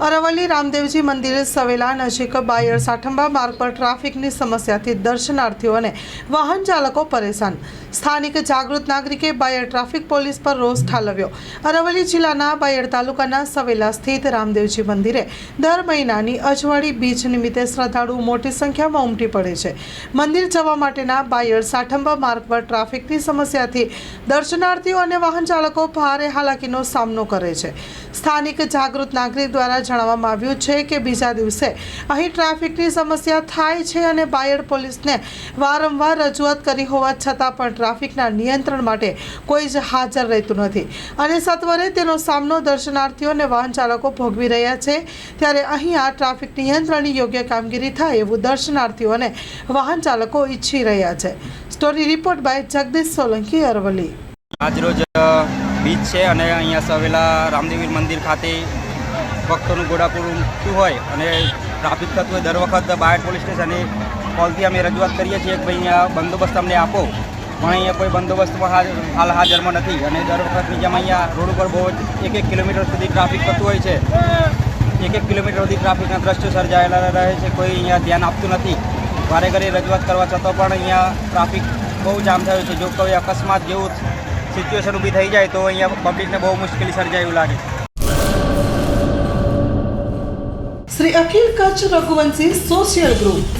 અરવલ્લી રામદેવજી મંદિર સવેલા નજીક બાયર સાઠંબા માર્ગ પર ટ્રાફિકની સમસ્યાથી દર્શનાર્થીઓ અને વાહન ચાલકો પરેશાન. સ્થાનિક જાગૃત નાગરિકે બાયર ટ્રાફિક પોલીસ પર રોષ ઠાલવ્યો. અરવલ્લી જિલ્લાના બાયડ તાલુકાના સવેલા સ્થિત રામદેવજી મંદિરે દર મહિનાની અજવાળી બીજ નિમિત્તે શ્રદ્ધાળુઓ મોટી સંખ્યામાં ઉમટી પડે છે. મંદિર જવા માટેના બાયડ સાઠંબા માર્ગ પર ટ્રાફિકની સમસ્યાથી દર્શનાર્થીઓ અને વાહન ચાલકો ભારે હાલાકીનો સામનો કરે છે. સ્થાનિક જાગૃત નાગરિક દ્વારા જણાવવામાં આવ્યું છે કે બીજા દિવસે અહીં ટ્રાફિકની સમસ્યા થાય છે અને બાયડ પોલીસને વારંવાર રજૂઆત કરી હોવા છતાં પણ ટ્રાફિકના નિયંત્રણ માટે કોઈ જ હાજર રહેતું નથી. અને સત્વરે તેનો સામનો દર્શનાર્થીઓ અને વાહન ચાલકો ભોગવી રહ્યા છે. ત્યારે અહીં આ ટ્રાફિક નિયંત્રણની યોગ્ય કામગીરી થાય એવું દર્શનાર્થીઓ અને વાહન ચાલકો ઈચ્છી રહ્યા છે. Story report by Jagdish Solanki, Aravalli. આજરોજ બીચ છે અને અહીંયા સવેલા રામદેવી મંદિર ખાતે ભક્તોનું ઘોડાપુર ઉમટ્યું હોય અને ટ્રાફિક થતું હોય દર વખત બાયડ પોલીસ સ્ટેશને કોલથી અમે રજૂઆત કરીએ છીએ કે ભાઈ અહીંયા બંદોબસ્ત અમને આપો. પણ અહીંયા કોઈ બંદોબસ્તમાં હાલ હાલ હાજરમાં નથી. અને દર વખતની જેમ અહીંયા રોડ ઉપર બહુ એક એક કિલોમીટર સુધી ટ્રાફિક થતું હોય છે. એક એક કિલોમીટર સુધી ટ્રાફિકના દ્રશ્યો સર્જાયેલા રહે છે. કોઈ અહીંયા ધ્યાન આપતું નથી. વારે ઘરે રજૂઆત કરવા છતાં પણ અહીંયા ટ્રાફિક બહુ જામ થયું છે. જો કોઈ અકસ્માત જેવું સિચ્યુએશન ઊભી થઈ જાય તો અહીંયા પબ્લિકને બહુ મુશ્કેલી સર્જાય એવું લાગે. Shri Akhil Kutch Raghuvanshi social group